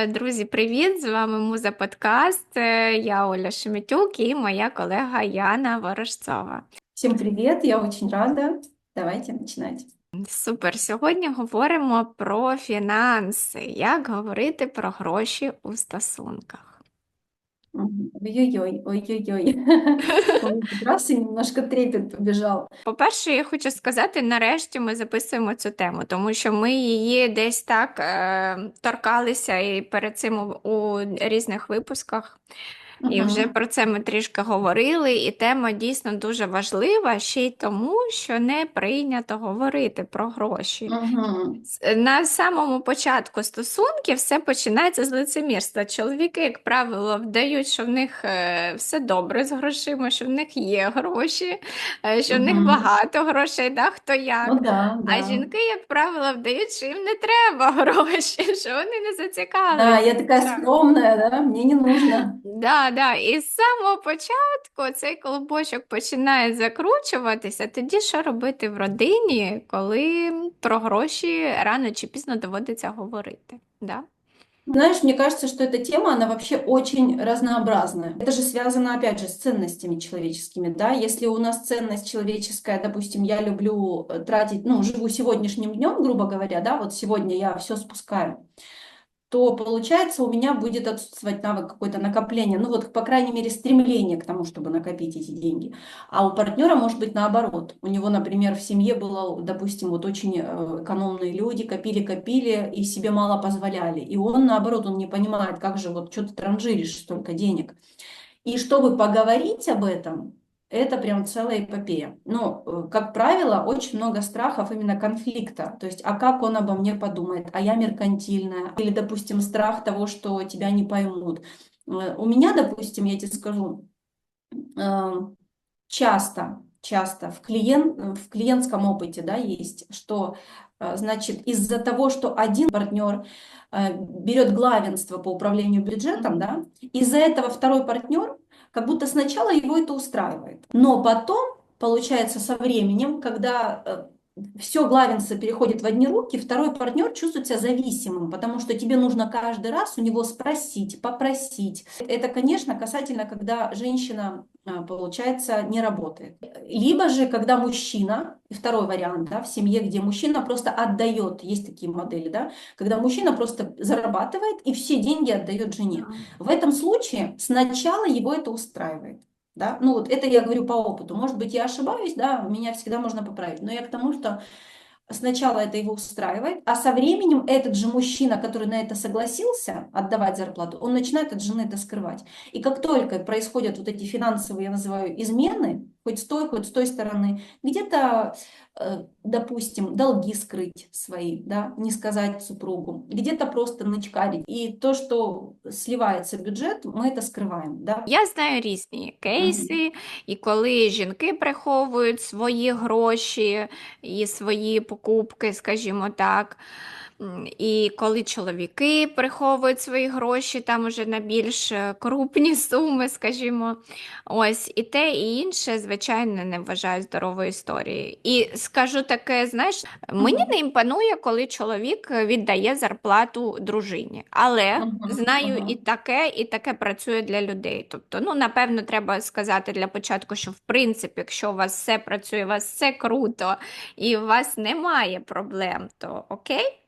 Е, Друзі, привіт! З вами Муза Подкаст. Е, Я Оля Шеметюк і моя колега Яна Ворожцова. Всім привіт, я очень рада. Давайте починати. Супер! Сьогодні говоримо про фінанси, як говорити про гроші у стосунках. Ой-ой-ой, ой-ой-ой. Раз і немножко трепет побіжав. По-перше, я хочу сказати, нарешті ми записуємо цю тему, тому що ми її десь так е, торкалися і перед цим у, у різних випусках. І вже про це ми трішки говорили, і тема дійсно дуже важлива ще й тому, що не прийнято говорити про гроші. На самому початку стосунків все починається з лицемірства. Чоловіки, як правило, вдають, що в них е, все добре з грошима, що в них є гроші, е, що в них багато грошей, да, хто Ну як. да, А да. жінки, як правило, вдають, що їм не треба гроші, що вони не Да, зацікавлені. я такая Так. скромная, да, мне не нужно. Да, да. І з самого початку цей клубочок починає закручуватися. Тоді що робити в родині, коли про гроші рано чи пізно доводиться говорити? Да? Знаешь, мне кажется, что эта тема, она вообще очень разнообразная. Это же связано, опять же, с ценностями человеческими, да. Если у нас ценность человеческая, допустим, я люблю э, тратить, ну, живу сегодняшним днем, грубо говоря, да, вот сегодня я все спускаю, То получается у меня будет отсутствовать навык какое-то накопления, ну вот, по крайней мере, стремление к тому, чтобы накопить эти деньги. А у партнера может быть наоборот. У него, например, в семье было, допустим, вот очень э, экономные люди, копили-копили и себе мало позволяли. И он, наоборот, он не понимает, как же вот что ты транжиришь столько денег. И чтобы поговорить об этом, это прям целая эпопея. Но, э, как правило, очень много страхов именно конфликта. То есть, а как он обо мне подумает? А я меркантильная? Или, допустим, страх того, что тебя не поймут. Э, У меня, допустим, я тебе скажу, э, часто, часто в клиент, в клиентском опыте, да, есть, что, значит, из-за того, что один партнер берет главенство по управлению бюджетом, да, из-за этого второй партнер как будто сначала его это устраивает. Но потом, получается, со временем, когда все главенство переходит в одни руки, второй партнер чувствует себя зависимым, потому что тебе нужно каждый раз у него спросить, попросить. Это, конечно, касательно, когда женщина, получается, не работает. Либо же, когда мужчина, и второй вариант, да, в семье, где мужчина просто отдает, есть такие модели, да, когда мужчина просто зарабатывает и все деньги отдает жене. В этом случае сначала его это устраивает. Да? Ну вот это я говорю по опыту. Может быть, я ошибаюсь, да, меня всегда можно поправить. Но я к тому, что сначала это его устраивает, а со временем этот же мужчина, который на это согласился отдавать зарплату, он начинает от жены это скрывать. И как только происходят вот эти финансовые, я называю, измены, хоть с той, хоть с той стороны, где-то, э, допустим, долги скрыть свои, да, не сказать супругу, где-то просто начкарить. И то, что сливается в бюджет, мы это скрываем, да. Я знаю різні Мгм. кейси, і коли жінки приховують свої гроші і свої покупки, скажімо так. І коли чоловіки приховують свої гроші там уже на більш е, крупні суми, скажімо, ось і те, і інше, звичайно, не вважаю здоровою історією. І скажу таке, знаєш, мені не імпонує, коли чоловік віддає зарплату дружині, але знаю і таке, і таке працює для людей. Тобто, ну, напевно, треба сказати для початку, що в принципі, якщо у вас все працює, у вас все круто і у вас немає проблем, то окей.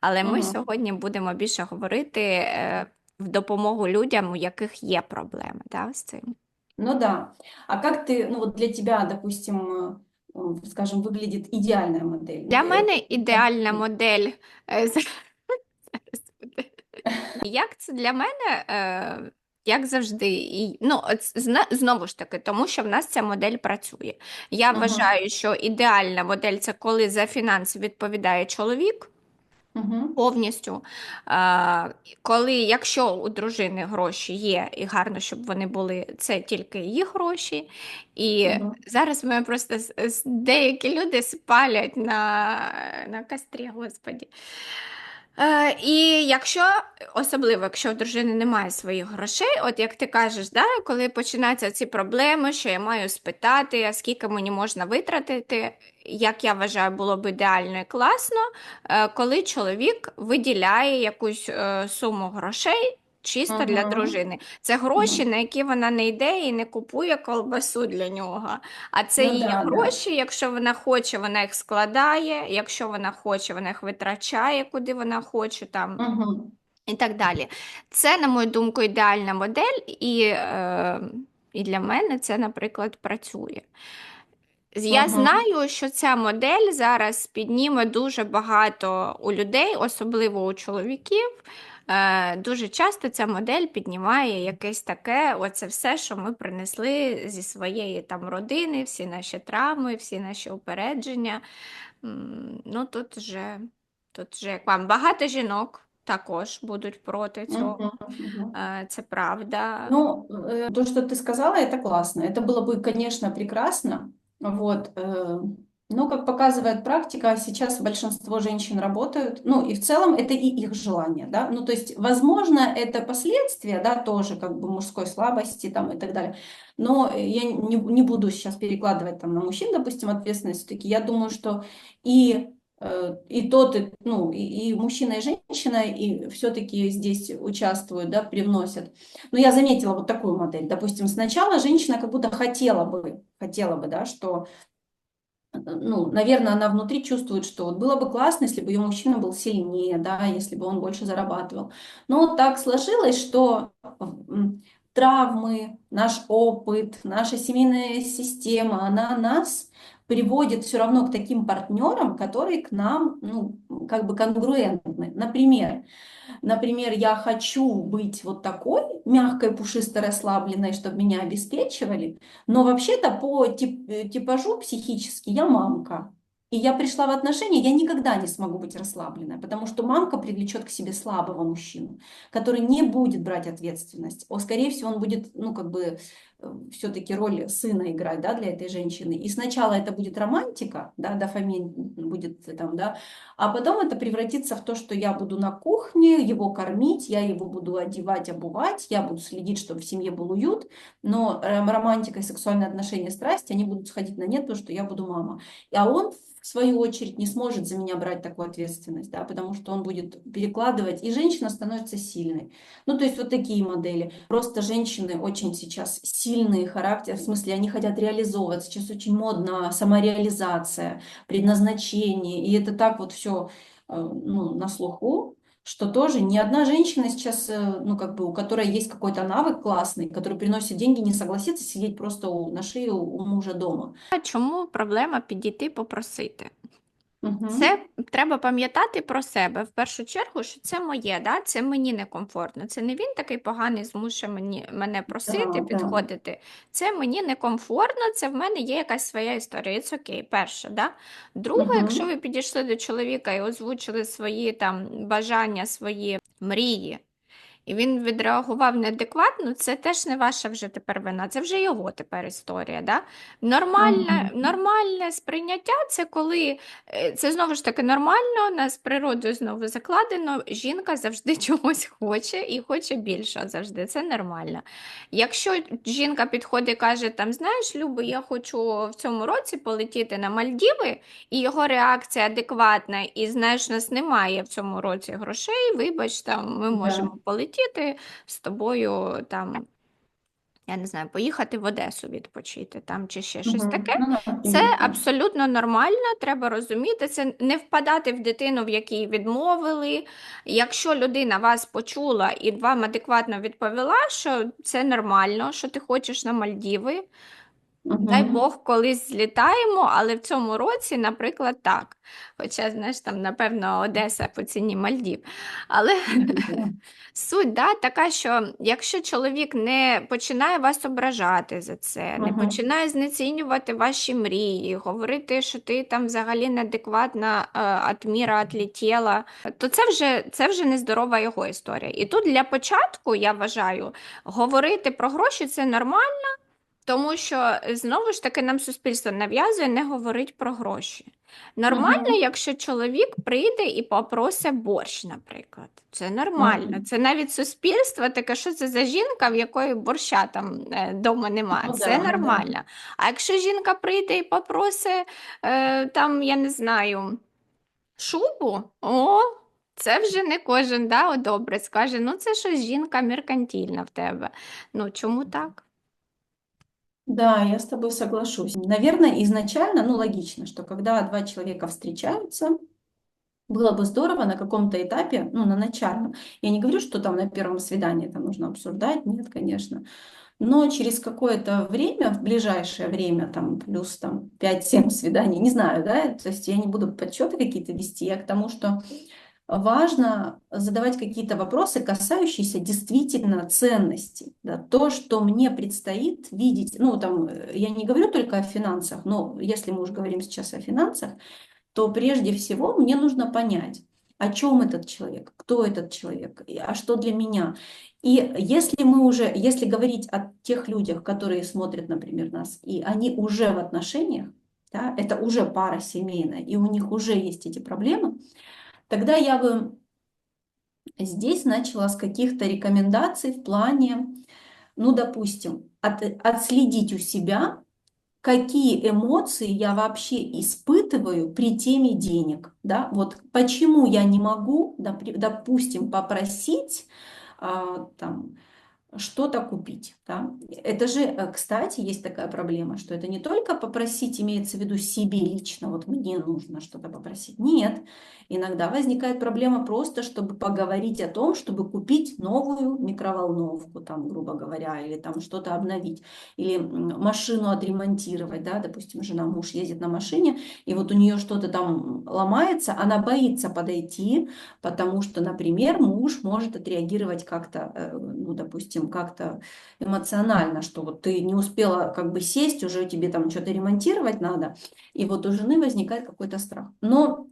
Але ми Мгм. сьогодні будемо більше говорити е, в допомогу людям, у яких є проблеми, да, з цим. Ну да. А как ты, ну вот для тебя, допустим, э, м, скажем, выглядит идеальная модель? Для Э, мене да. ідеальна модель. е, Зараз буде. Як це для мене? е, Як завжди, і, ну, от зна- знову ж таки, тому що в нас ця модель працює. Я Мгм. вважаю, що ідеальна модель це коли за фінанси відповідає чоловік Повністю. А, коли, якщо у дружини гроші є, і гарно, щоб вони були, це тільки її гроші. І угу. зараз ми просто деякі люди спалять на, на кострі, господі. Е, і якщо, особливо, якщо в дружини немає своїх грошей, от як ти кажеш, да, коли починаються ці проблеми, що я маю спитати, а скільки мені можна витратити, як я вважаю, було б ідеально і класно, е, коли чоловік виділяє якусь е, суму грошей. Чисто для дружини. Це гроші, Мгм. на які вона не йде і не купує колбасу для нього. А це Ну її да, да. гроші, якщо вона хоче, вона їх складає, якщо вона хоче, вона їх витрачає, куди вона хоче там Мгм. і так далі. Це, на мою думку, ідеальна модель, і, е, і для мене це, наприклад, працює. Я Мгм. знаю, що ця модель зараз підніме дуже багато у людей, особливо у чоловіків. Е, Дуже часто ця модель піднімає якесь таке, оце все, що ми принесли зі своєї там родини, всі наші травми, всі наші упередження. М, Ну тут вже, тут вже як вам багато жінок також будуть проти цього. Мгм. Мгм. Е, Це правда. Ну, э, то, что ты сказала, это классно. Это было бы, конечно, прекрасно. Вот. Но, как показывает практика, сейчас большинство женщин работают, ну, и в целом это и их желание, да. Ну, то есть, возможно, это последствия, да, тоже как бы мужской слабости там и так далее. Но я не, не буду сейчас перекладывать там на мужчин, допустим, ответственность. Все-таки я думаю, что и э, и тот, и, ну, и, и мужчина, и женщина, и все-таки здесь участвуют, да, привносят. Но я заметила вот такую модель. Допустим, сначала женщина как будто хотела бы, хотела бы, да, что, ну, наверное, она внутри чувствует, что вот было бы классно, если бы ее мужчина был сильнее, да, если бы он больше зарабатывал. Но так сложилось, что травмы, наш опыт, наша семейная система, она нас приводит все равно к таким партнерам, которые к нам, ну, как бы конгруентны. Например, Например, я хочу быть вот такой мягкой, пушистой, расслабленной, чтобы меня обеспечивали, но вообще-то по тип- э, типажу психически я мамка. И я пришла в отношения, я никогда не смогу быть расслабленной, потому что мамка привлечет к себе слабого мужчину, который не будет брать ответственность. О, скорее всего, он будет, ну, как бы, все-таки роль сына играть, да, для этой женщины. И сначала это будет романтика, да, дофамин будет там, да, а потом это превратится в то, что я буду на кухне его кормить, я его буду одевать, обувать, я буду следить, чтобы в семье был уют, но э, романтика и сексуальные отношения, страсть, они будут сходить на нет, потому что я буду мама. А он, свою очередь, не сможет за меня брать такую ответственность, да, потому что он будет перекладывать, и женщина становится сильной. Ну, то есть вот такие модели. Просто женщины очень сейчас сильные характер, в смысле, они хотят реализовываться. Сейчас очень модно самореализация, предназначение, и это так вот все ну, на слуху, что тоже ни одна женщина сейчас, э, ну, как бы, у которой есть какой-то навык классный, который приносит деньги, не согласится сидеть просто у, на шее у мужа дома. Чому проблема підійти попросити? Мгм. Це треба пам'ятати про себе в першу чергу, що це моє, да? це мені некомфортно. Це не він такий поганий змушує мені, мене просити, Да, да. підходити. Це мені некомфортно, це в мене є якась своя історія. Це окей, перше. Да? Друге, угу. якщо ви підійшли до чоловіка і озвучили свої там бажання, свої мрії, і він відреагував неадекватно, це теж не ваша вже тепер вина, це вже його тепер історія. Да? Нормальне, Мгм. нормальне сприйняття це коли е, це знову ж таки нормально, нас природою знову закладено. Жінка завжди чогось хоче і хоче більше завжди. Це нормально. Якщо жінка підходить і каже, там, знаєш, Люби, я хочу в цьому році полетіти на Мальдіви, і його реакція адекватна, і знаєш, у нас немає в цьому році грошей, вибач, там, ми можемо полетіти з тобою там. Я не знаю, поїхати в Одесу відпочити там чи ще щось таке. Ну, Це абсолютно нормально, треба розуміти. Це не впадати в дитину, в якій відмовили. Якщо людина вас почула і вам адекватно відповіла, що це нормально, що ти хочеш на Мальдіви, дай Бог, колись злітаємо, але в цьому році, наприклад, так. Хоча, знаєш, там, напевно, Одеса по ціні Мальдів. Але Суть да, така, що якщо чоловік не починає вас ображати за це, не починає знецінювати ваші мрії, говорити, що ти там взагалі неадекватна е, от міра то це вже, це вже нездорова його історія. І тут для початку, я вважаю, говорити про гроші це нормально. Тому що е, знову ж таки нам суспільство нав'язує не говорить про гроші. Нормально, Мгм. якщо чоловік прийде і попросить борщ, наприклад. Це нормально. Мгм. Це навіть суспільство таке, що це за жінка, в якої борща там е, дома немає. Ну Це да, да. нормально. А якщо жінка прийде і попросить е, там, я не знаю, шубу, о, це вже не кожен да, добре скаже. Ну, це щось жінка меркантильна в тебе. Ну, чому так? Да, я с тобой соглашусь. Наверное, изначально, ну, логично, что когда два человека встречаются, было бы здорово на каком-то этапе, ну, на начальном. Я не говорю, что там на первом свидании там нужно обсуждать, нет, конечно. Но через какое-то время, в ближайшее время, там, плюс там 5-7 свиданий, не знаю, да, то есть я не буду подсчеты какие-то вести, я к тому, что важно задавать какие-то вопросы, касающиеся действительно ценностей, да, то, что мне предстоит видеть, ну, там, э, я не говорю только о финансах, но если мы уже говорим сейчас о финансах, то прежде всего мне нужно понять, о чем этот человек, кто этот человек, а что для меня. И если мы уже, если говорить о тех людях, которые смотрят, например, нас, и они уже в отношениях, да, это уже пара семейная, и у них уже есть эти проблемы, тогда я бы здесь начала с каких-то рекомендаций в плане, ну, допустим, от- отследить у себя, какие эмоции я вообще испытываю при теме денег, да, вот почему я не могу, допустим, попросить а, там что-то купить, да. Это же, э, кстати, есть такая проблема, что это не только попросить, имеется в виду себе лично, вот мне нужно что-то попросить. Нет, иногда возникает проблема просто, чтобы поговорить о том, чтобы купить новую микроволновку, там, грубо говоря, или там что-то обновить, или машину отремонтировать, да, допустим, жена, муж ездит на машине, и вот у нее что-то там ломается, она боится подойти, потому что, например, муж может отреагировать как-то, э, ну, допустим, как-то эмоционально, что вот ты не успела как бы сесть, уже тебе там что-то ремонтировать надо, и вот у жены возникает какой-то страх. Но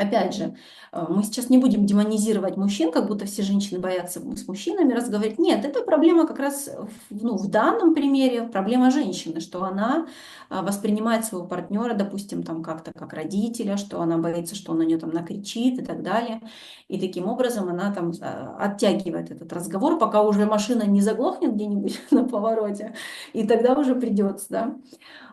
Опять же, э, мы сейчас не будем демонизировать мужчин, как будто все женщины боятся с мужчинами разговаривать. Нет, это проблема как раз ну, в данном примере, проблема женщины, что она а, воспринимает своего партнера, допустим, там как-то как родителя, что она боится, что он на нее там накричит и так далее. И таким образом она там а, оттягивает этот разговор, пока уже машина не заглохнет где-нибудь на повороте, и тогда уже придется, да.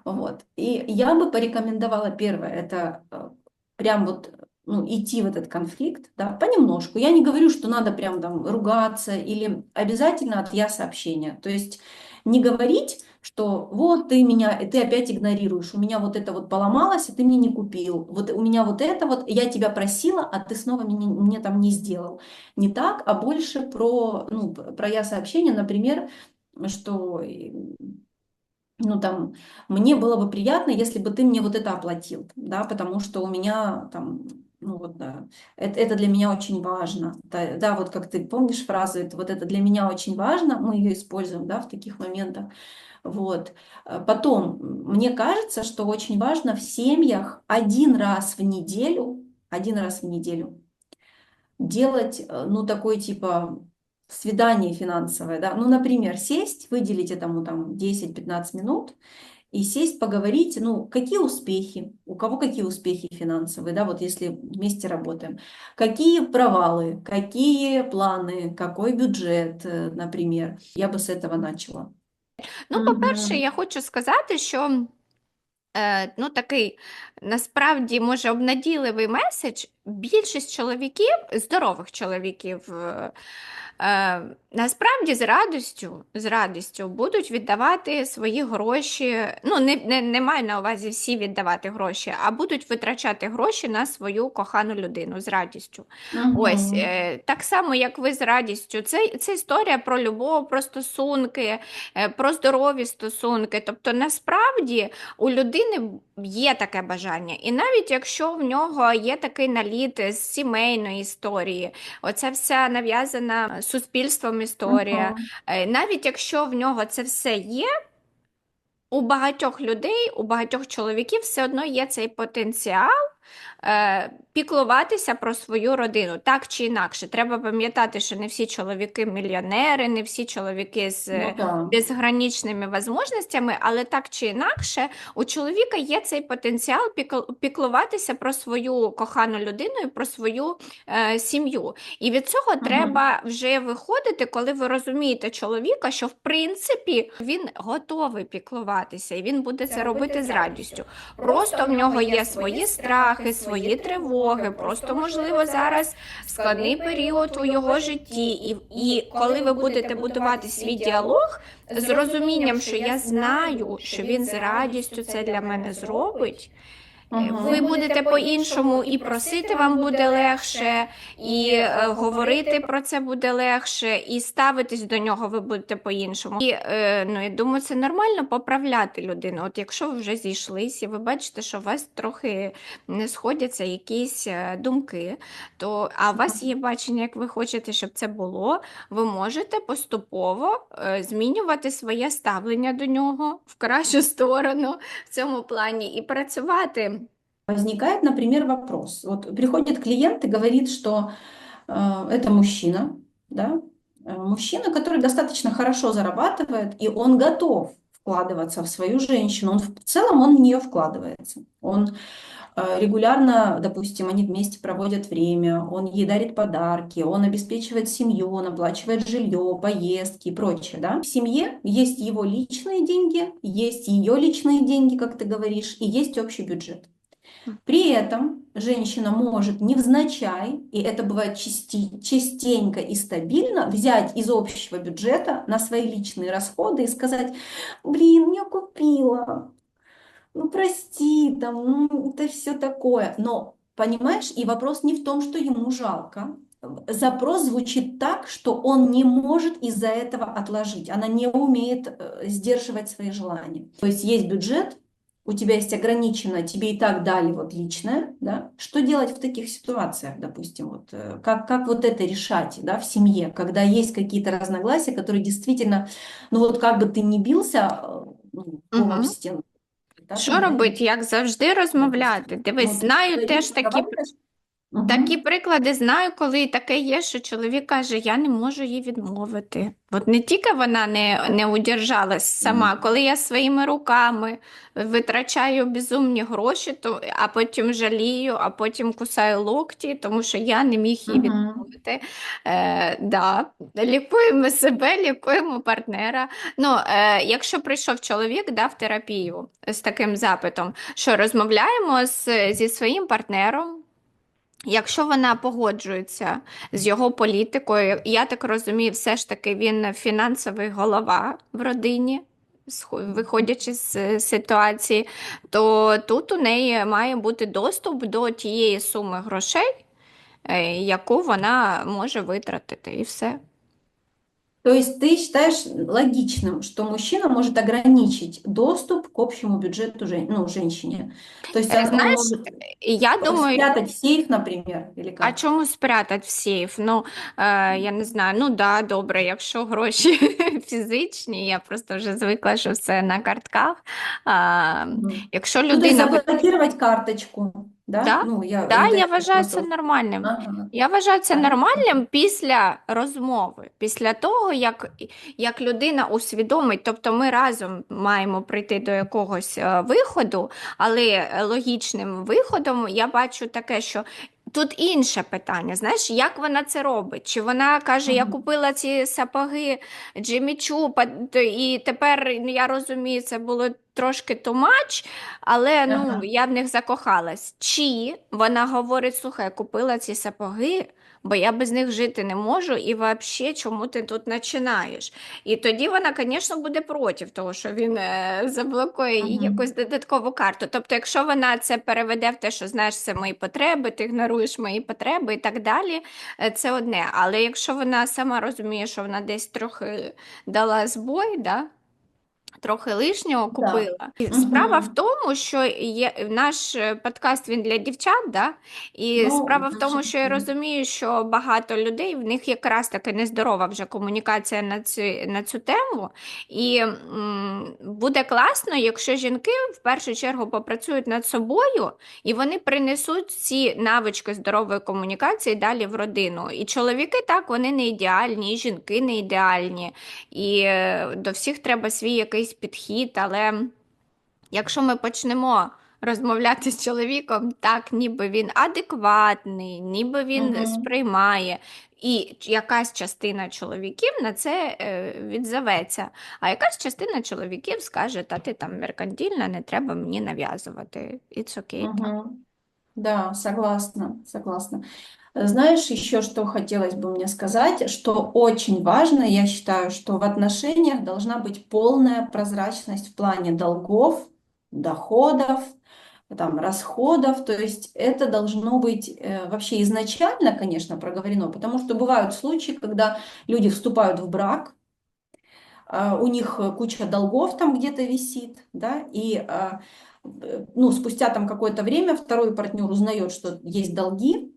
Вот. И я бы порекомендовала первое, это э, прям вот ну, идти в этот конфликт, да, понемножку. Я не говорю, что надо прям там ругаться или обязательно от я сообщения. То есть не говорить, что вот ты меня, ты опять игнорируешь, у меня вот это вот поломалось, а ты мне не купил, вот у меня вот это вот, я тебя просила, а ты снова мне, мне там не сделал. Не так, а больше про, ну, про я сообщение, например, что ну, там, мне было бы приятно, если бы ты мне вот это оплатил, да, потому что у меня там, ну, вот, да, это, это для меня очень важно, да, да, вот как ты помнишь фразу, это вот это для меня очень важно, мы ее используем, да, в таких моментах, вот. Э, Потом, мне кажется, что очень важно в семьях один раз в неделю, один раз в неделю делать, э, ну, такой типа свидание финансовое, да, ну, например, сесть, выделить этому там 10-15 минут и сесть, поговорить, ну, какие успехи, у кого какие успехи финансовые, да, вот если вместе работаем, какие провалы, какие планы, какой бюджет, э, например, я бы с этого начала. Ну, по-перше, я хочу сказати, що е, ну, такий насправді може обнадійливий меседж. Більшість чоловіків, здорових чоловіків, е, е, насправді з радістю, з радістю будуть віддавати свої гроші. Ну, не, не, не маю на увазі всі віддавати гроші, а будуть витрачати гроші на свою кохану людину з радістю. Ось е, так само, як ви з радістю. Це, це історія про любов, про стосунки, е, про здорові стосунки. Тобто, насправді у людини є таке бажання. І навіть якщо в нього є такий наліт з сімейної історії, оця вся нав'язана суспільством історія, е, навіть якщо в нього це все є. У багатьох людей, у багатьох чоловіків все одно є цей потенціал е, піклуватися про свою родину, так чи інакше. Треба пам'ятати, що не всі чоловіки мільйонери, не всі чоловіки з Ну да. безграничними можливостями, але так чи інакше, у чоловіка є цей потенціал піклуватися про свою кохану людину і про свою е, сім'ю. І від цього Мгм. треба вже виходити, коли ви розумієте чоловіка, що в принципі він готовий піклуватися, і він буде це робити з радістю. Просто в нього є свої страхи, свої тривоги, просто можливо зараз складний період у його житті, і, і коли ви будете будувати свій діалог з розумінням, що я знаю, що він з радістю це для мене зробить. Мгм. Ви будете по-іншому і просити вам буде легше, і е, говорити про це буде легше, і ставитись до нього ви будете по-іншому. І е, ну, я думаю, це нормально поправляти людину. От якщо ви вже зійшлись, і ви бачите, що у вас трохи не сходяться якісь е, думки, то а у вас є бачення, як ви хочете, щоб це було, ви можете поступово е, змінювати своє ставлення до нього в кращу сторону в цьому плані і працювати. Возникает, например, вопрос. Вот приходит клиент и говорит, что э, это мужчина, да, э, мужчина, который достаточно хорошо зарабатывает, и он готов вкладываться в свою женщину. Он в целом он в нее вкладывается. Он э, регулярно, допустим, они вместе проводят время, он ей дарит подарки, он обеспечивает семью, он оплачивает жилье, поездки и прочее, да. В семье есть его личные деньги, есть ее личные деньги, как ты говоришь, и есть общий бюджет. При этом женщина может невзначай, и это бывает части- частенько и стабильно, взять из общего бюджета на свои личные расходы и сказать, блин, я купила, ну прости, там, ну это все такое. Но, понимаешь, и вопрос не в том, что ему жалко. Запрос звучит так, что он не может из-за этого отложить. Она не умеет э, сдерживать свои желания. То есть есть бюджет, у тебя есть ограничено, тебе и так дали вот личное, да, что делать в таких ситуациях, допустим, вот, э, как, как вот это решать, да, в семье, когда есть какие-то разногласия, которые действительно, ну вот как бы ты ни бился, э, ну, Мгм. в стену, Що робити? Як завжди розмовляти. Дивись, Ну, знаю ты теж такі? Мгм. такі приклади, знаю, коли таке є, що чоловік каже, я не можу їй відмовити. От не тільки вона не, не удержалась сама, коли я своїми руками витрачаю безумні гроші, то, а потім жалію, а потім кусаю локті, тому що я не міг їй Мгм. відмовити. Е, да. Лікуємо себе, лікуємо партнера. Ну, е, якщо прийшов чоловік да, в терапію з таким запитом, що розмовляємо з, зі своїм партнером, якщо вона погоджується з його політикою, я так розумію, все ж таки він фінансовий голова в родині. Виходячи з е, ситуації, то тут у неї має бути доступ до тієї суми грошей, е, яку вона може витратити, і все. То есть ты считаешь логичным, что мужчина может ограничить доступ к общему бюджету жен- ну, женщине? То есть Э, он знаешь, может І я думаю, спрятать в сейф, например, или а как? чому спрятати в сейф? Ну, е, я не знаю, ну да, добре, якщо гроші фізичні, я просто вже звикла, що все на картках. А, Мгм. якщо Ну, то есть людина... ви- заблокировать карточку, да? Да, Ну, я, Да, я вважаю це нормальним. Ага. Я вважаю це нормальним після розмови, після того, як, як людина усвідомить, тобто ми разом маємо прийти до якогось е, виходу, але логічним виходом я бачу таке, що тут інше питання, знаєш, як вона це робить? Чи вона каже, я купила ці сапоги Джиммі Чу, па- т- і тепер я розумію, це було трошки much, але ну, Ага. я в них закохалась. Чи вона говорить, слухай, я купила ці сапоги, бо я без них жити не можу, і взагалі, чому ти тут починаєш? І тоді вона, звісно, буде проти того, що він е, заблокує їй якусь додаткову карту. Тобто, якщо вона це переведе в те, що знаєш, це мої потреби, ти ігноруєш мої потреби і так далі, е, це одне. Але якщо вона сама розуміє, що вона десь трохи дала збой, да? Трохи лишнього Да. купила. І Справа в тому, що є наш е, подкаст він для дівчат, да? І Ну, справа в тому, що я розумію, що багато людей в них якраз таки нездорова вже комунікація на цю, на цю тему. І м, буде класно, якщо жінки в першу чергу попрацюють над собою, і вони принесуть ці навички здорової комунікації далі в родину. І чоловіки так, вони не ідеальні, і жінки не ідеальні. І е, до всіх треба свій якийсь підхід, але якщо ми почнемо розмовляти з чоловіком так, ніби він адекватний, ніби він Мгм. сприймає, і якась частина чоловіків на це е, відзоветься, а якась частина чоловіків скаже, та ти там меркантильна, не треба мені нав'язувати. It's okay. Мгм. Да, согласна, согласна. Э, Знаешь, еще что хотелось бы мне сказать, что очень важно, я считаю, что в отношениях должна быть полная прозрачность в плане долгов, доходов, там, расходов, то есть это должно быть э, вообще изначально, конечно, проговорено, потому что бывают случаи, когда люди вступают в брак, а, у них э, куча долгов там где-то висит, да, и а, э, ну, спустя там какое-то время второй партнер узнает, что есть долги,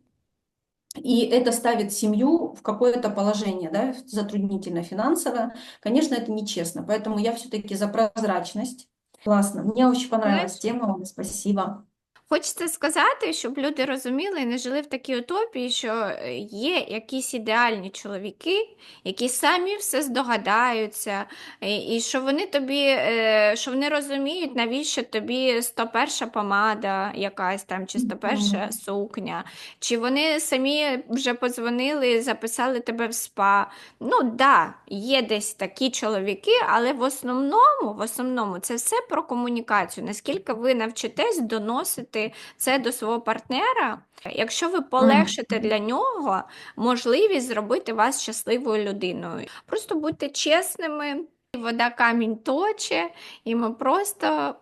и это ставит семью в какое-то положение, да, затруднительно финансовое. Конечно, это нечестно, поэтому я все-таки за прозрачность. Классно, мне очень понравилась тема, спасибо. Хочеться сказати, щоб люди розуміли і не жили в такій утопії, що е, є якісь ідеальні чоловіки, які самі все здогадаються, і, і що вони тобі, е, що вони розуміють, навіщо тобі 101 помада якась там, чи 101 Мгм. сукня, чи вони самі вже подзвонили, записали тебе в спа. Ну, да, є десь такі чоловіки, але в основному, в основному це все про комунікацію. Наскільки ви навчитесь доносити це до свого партнера, якщо ви полегшите для нього можливість зробити вас щасливою людиною. Просто будьте чесними, вода камінь точе, і ми просто.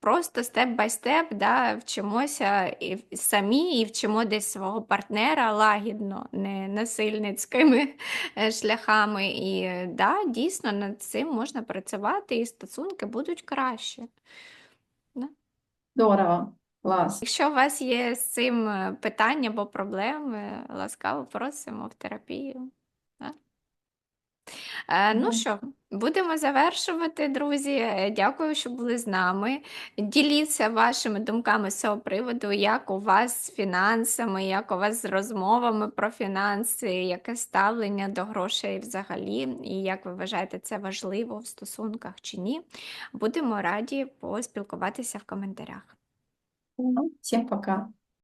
Просто степ бай степ да, вчимося і самі і вчимо десь свого партнера лагідно, не насильницькими е, шляхами. І да, дійсно над цим можна працювати, і стосунки будуть краще. Здорово, класс. Якщо у вас є з цим е, питання або проблеми, ласкаво просимо в терапію. Да? Е, ну що, будемо завершувати, друзі. Е, Дякую, що були з нами. Діліться вашими думками з цього приводу, як у вас з фінансами, як у вас з розмовами про фінанси, яке ставлення до грошей взагалі, і як ви вважаєте це важливо в стосунках чи ні. Будемо раді поспілкуватися в коментарях. Всем пока.